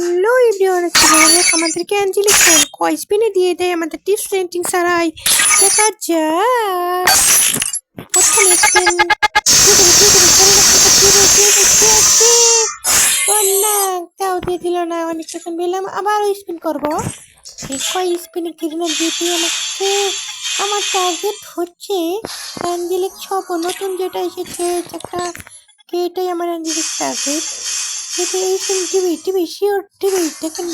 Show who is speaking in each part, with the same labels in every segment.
Speaker 1: Hello everyone, আসসালামু আমাদেরকে অ্যাঞ্জেলিক fan কয় স্পিনে দিয়ে দেয়। আমাদের টিপস রেটিং সারাই। দেখা যাক। প্রথম না, তাও দিয়ে দিল না। অনেক সেকেন্ড পেলাম আবার স্পিন করব। কয় স্পিনে দিয়ে দিয়ে আমাকে। আমার টার্গেট হচ্ছে অ্যাঞ্জেলিক ছব নতুন যেটা এসেছে একটা এটাই আমার অ্যাঞ্জেলিক টার্গেট এই টিভি টিভি শিওর টিভি দেখেন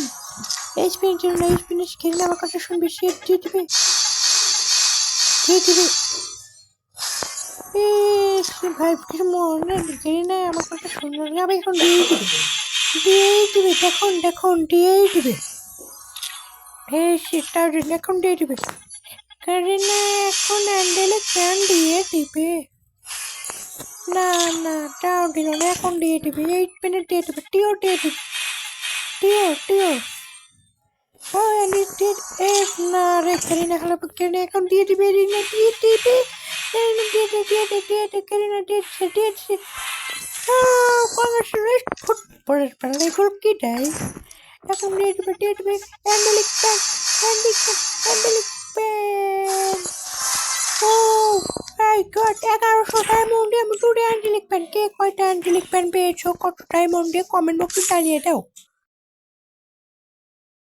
Speaker 1: এই স্পিনের জন্য এই স্পিনের খেললে আমার কথা শুনবে শিওর টিভি টি টিভি ভাই কিছু মনে জানি না আমার কথা না আমি এখন দিয়ে দিবি দিয়ে দিবি দেখুন দেখুন দিয়ে দিবি এই সেটা এখন দিয়ে দিবি কারিনা এখন হ্যান্ডেলে ক্যান দিয়ে দিবে না না তাও দিল না, এখন দিয়ে দিবি। এইট মিনিট দিয়ে দিবে, টিও দিয়ে দিবি। টিও টিও। না রে কারিনা হলো কারিনা এখন দিয়ে দিবে রিনা দিয়ে দিবে। কারিনা দিয়ে দে দিয়ে দে দিয়ে দে কারিনা দিয়ে দে দিয়ে দে কংগ্রেচুলেশন ফুটবলের পাল্লাই গোল কি দেয়। এখন দিয়ে দিবে দিয়ে দিবে। অ্যান্ডেলিক প্যান অ্যান্ডেলিক মাই গড এগারোশো ডায়মন্ডে আমি টুডে অ্যান্ডেলিক প্যান কে কয়টা আঞ্জলিক প্যান পেয়েছ? কত ডায়মন্ডে কমেন্ট বক্সে জানিয়ে দাও।